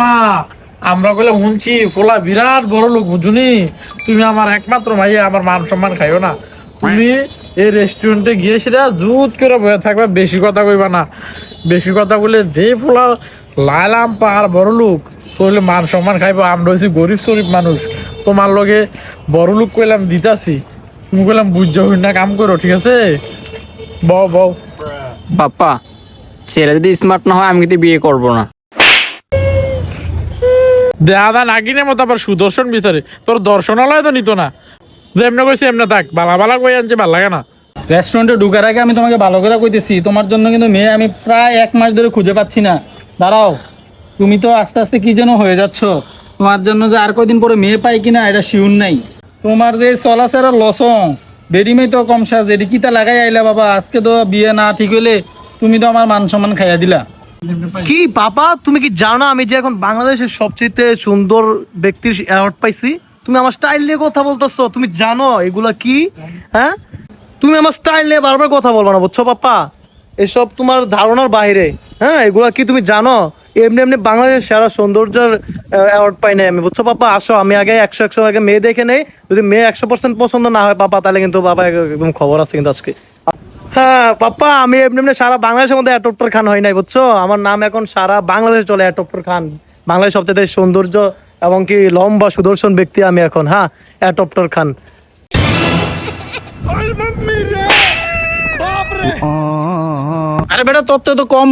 মা, আমরা কইলে শুনছি, ফোলা বিরাট বড় লোক বুঝুনি। তুমি আমার একমাত্র ভাইয়া, আমার মান সম্মান খাইও না। তুমি এই রেস্টুরেন্টে গিয়েছিলা জুত করে বয়ে থাকবে, বেশি কথা কইবা না। বেশি কথা বলে যে ফোলা লাইলাম পাহাড় বড় লোক, তাহলে মান সম্মান খাইবো। আমরা হচ্ছি গরিব শরীফ মানুষ। তোমার লগে বড় লোক কইলাম দিতাছি। তুমি কইলাম হই না, কাম করো, ঠিক আছে? বউ বউ বাপ্পা, ছেলে যদি স্মার্ট না হয়, আমি কিন্তু বিয়ে করব না। দেহাদা নাগিনের মতো আবার সুদর্শন ভিতরে তোর দর্শনালয় তো নিত না। এমনি কইছি, এমনি থাক। বালা বালা কই আনছে, ভালো লাগে না। রেস্টুরেন্টে ঢুকার আগে আমি তোমাকে ভালো করে কইতেছি। তোমার জন্য কিন্তু মেয়ে আমি প্রায় এক মাস ধরে খুঁজে পাচ্ছি না। দাঁড়াও। তুমি তো আস্তে আস্তে কি যেন হয়ে যাচ্ছ। তোমার জন্য যে আর কয়দিন পরে মেয়ে পাই কিনা, এটা শিউর নাই। তোমার যে চলাচেরা লসং বেডিমে তো কম সাজ এটি কিতা লাগাই আইলা বাবা। আজকে তো বিয়ে না ঠিক হইলে তুমি তো আমার মান সম্মান খাইয়া দিলা। কি বাবা, তুমি কি জানো আমি যে এখন বাংলাদেশের সবচেয়ে সুন্দর ব্যক্তির অ্যাওয়ার্ড পাইছি? তুমি আমার স্টাইল নিয়ে কথা বলতেছো, তুমি জানো এগুলা কি? হ্যাঁ? তুমি আমার স্টাইল নিয়ে বারবার কথা বলব না, বুঝছ পাপা? এসব তোমার ধারণার বাইরে। হ্যাঁ এগুলা কি তুমি জানো? এমনি এমনি বাংলাদেশের সেরা সৌন্দর্যের অ্যাওয়ার্ড পাই নাই আমি, বুঝছ পাপা? আসো, আমি আগে একশো একশো আগে মেয়ে দেখে নেই। যদি মেয়ে একশো পার্সেন্ট পছন্দ না হয় পাপা, তাহলে কিন্তু বাবা একদম খবর আছে কিন্তু আজকে। পাপ্পা আমি এমনি এমনি সারা বাংলাদেশের মধ্যে অ্যাটপ্টর খান হয় নাই বুঝছ? আমার নাম এখন সারা বাংলাদেশ চলে অ্যাটপ্টর খান বাংলাদেশ সবচেয়ে সৌন্দর্য এবং কি লম্বা সুদর্শন ব্যক্তি আমি এখন হ্যাঁ? অ্যাটপ্টর খান আরে বেটা তোর তো কম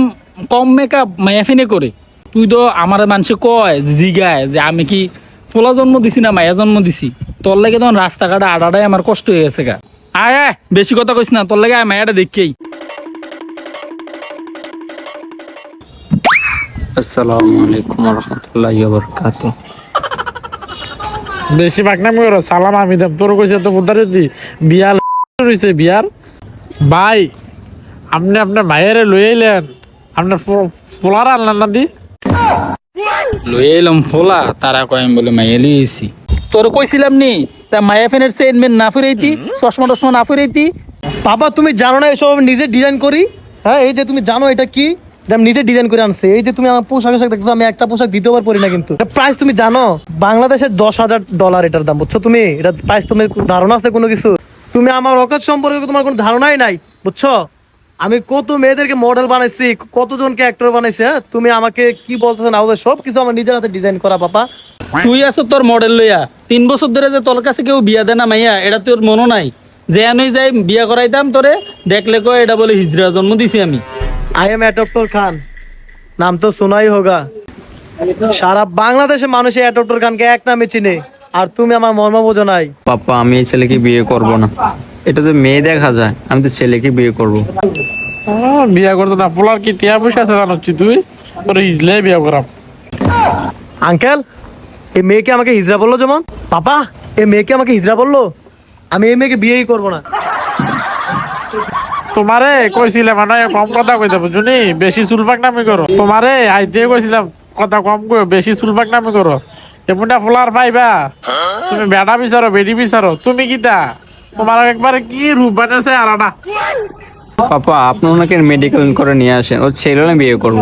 কম মেকআপ মায়াফিনে করে। তুই তো আমার মানুষে কয় জিগায় যে আমি কি ফোলা জন্ম দিছি না মায়া জন্ম দিছি। তোর লাগে তখন রাস্তাঘাটে আড়াটাই আমার কষ্ট হয়ে গেছে গা। আয় আয় বেশি কথা কইস না তোর লাগে আয় মায়াটা দেখকেই আসসালামু আলাইকুম রহমতুল্লাহ বরকাত বেশি বাকনামি করো সালাম আমি দেব তোর কইছে তো বুদ্ধারে দি বিয়ার রইছে বিয়ার? ভাই আপনি আপনার মায়ের লই আইলেন আপনার ফোলার আনলেন না দি লই এলাম ফোলা তারা কয় আমি বলে মাইয়া লিয়েছি তোর কইছিলাম নি তা মায়া ফেনের চেনমেন না ফিরাইতি চশমা টশমা না ফিরাইতি। বাবা তুমি জানো না এসব আমি নিজে ডিজাইন করি? হ্যাঁ এই যে তুমি জানো এটা কি? এটা আমি নিজে ডিজাইন করে আনছি। এই যে তুমি আমার পোশাক আশাক দেখছ আমি একটা পোশাক দ্বিতীয়বার পরি না কিন্তু। প্রাইস তুমি জানো? বাংলাদেশের দশ হাজার ডলার এটার দাম বুঝছ তুমি? এটা প্রাইস তুমি ধারণা আছে কোনো কিছু? তুমি আমার অকাত সম্পর্কে তোমার কোনো ধারণাই নাই বুঝছ? আমি কত মেয়েদেরকে মডেল বানাইছি কতজনকে অ্যাক্টর বানাইছি হ্যাঁ? তুমি আমাকে কি বলতেছো না সব কিছু আমার নিজের হাতে ডিজাইন করা পাপা তুই আছো তোর মডেল লইয়া। তিন বছর ধরে যে তোর কাছে কেউ বিয়া দেয় না মাইয়া এটা তোর মনে নাই। যে আমি যাই বিয়া করাইতাম তোরে দেখলে কয় এটা বলে হিজরা জন্ম দিছি আমি। আই এম অ্যাডপ্টর খান নাম তো শোনাই হোগা। সারা বাংলাদেশে মানুষ অ্যাডপ্টর খানকে এক নামে চিনে আর তুমি আমার মর্ম বোঝো নাই। পাপ্পা আমি এই ছেলেকে বিয়ে করব না। এটা তো মেয়ে দেখা যায় আমি তো ছেলেকে বিয়ে করব। বিয়া করতো না ফোলার কি টিয়া পয়সা আছে জানোচ্ছি তুই? তোর ইজলে বিয়া করাম। আঙ্কেল এই মেয়েকে আমাকে হিজড়া বলল যেমন? পাপা এই মেয়েকে আমাকে হিজড়া বলল? আমি এই মেয়েকে বিয়েই করব না। তোমারে কইছিলাম মানে কম কথা কইতে বুঝুনি বেশি চুলপাক নামি করো। তোমারে আইতে কইছিলাম কথা কম কই বেশি চুলপাক নামি করো এমনটা ফোলার পাইবা। তুমি বেটা বিচারো বেডি বিচারো। তুমি কিতা? তোমার একবারে কি রূপ বানাইছে আর না পাপা আপনি ওনাকে মেডিকেল করে নিয়ে আসেন। ওর ছেলে বিয়ে করব।